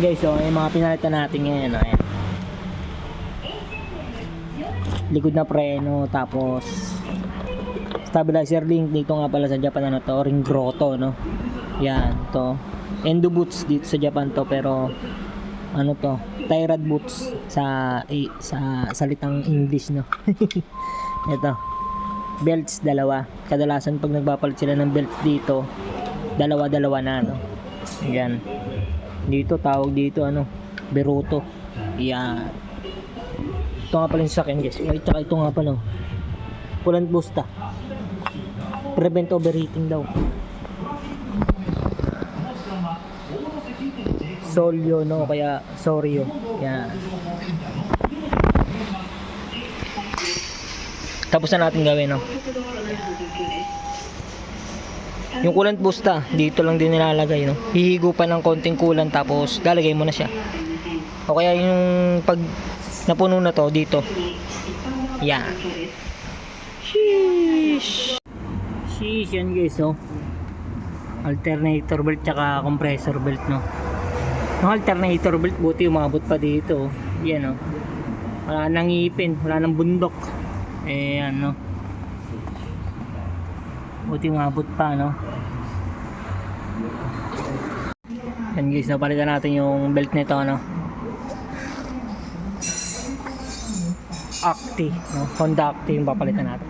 guys, oh, yung mga pinalitan natin ngayon, oh, ayan. Likod na preno, tapos stabilizer link dito nga pala sa Japan ano to, ring grotto, no. Yan, to. Endo boots dito sa Japan to, pero ano to, tie rod boots sa eh, sa salitang English, no. Ito. Belts dalawa. Kadalasan pag nagpapalit sila ng belts dito, dalawa-dalawa na, no. Yan. Dito tawag dito ano, Beruto. Yan. Ito nga pala yung sakin guys. Ay, tsaka ito nga pala. oh. Pulant busta. Prevent overheating daw. Solyo no, kaya Soryo. Yan. Tapos na natin gawin no. Yung coolant busta, dito lang din nilalagay no. Hihigo pa ng konting coolant tapos lalagay mo na siya. O kaya yung pag napuno na to dito. Yan. Sheesh. Sheesh yan guys oh. Alternator belt tsaka compressor belt no. Yung alternator belt buti umabot pa dito. oh. Yan oh. Wala nang ipin, wala nang bundok. Eh ano. Buti umabot pa no. Yan guys, napalitan natin yung belt nito ano. Acti, no? Honda Acti yung papalitan natin.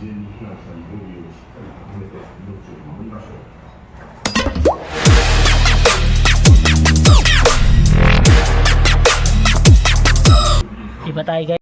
事前に避難したり、防御をしっかり固めて、命を守りましょう。Iba tayo guys.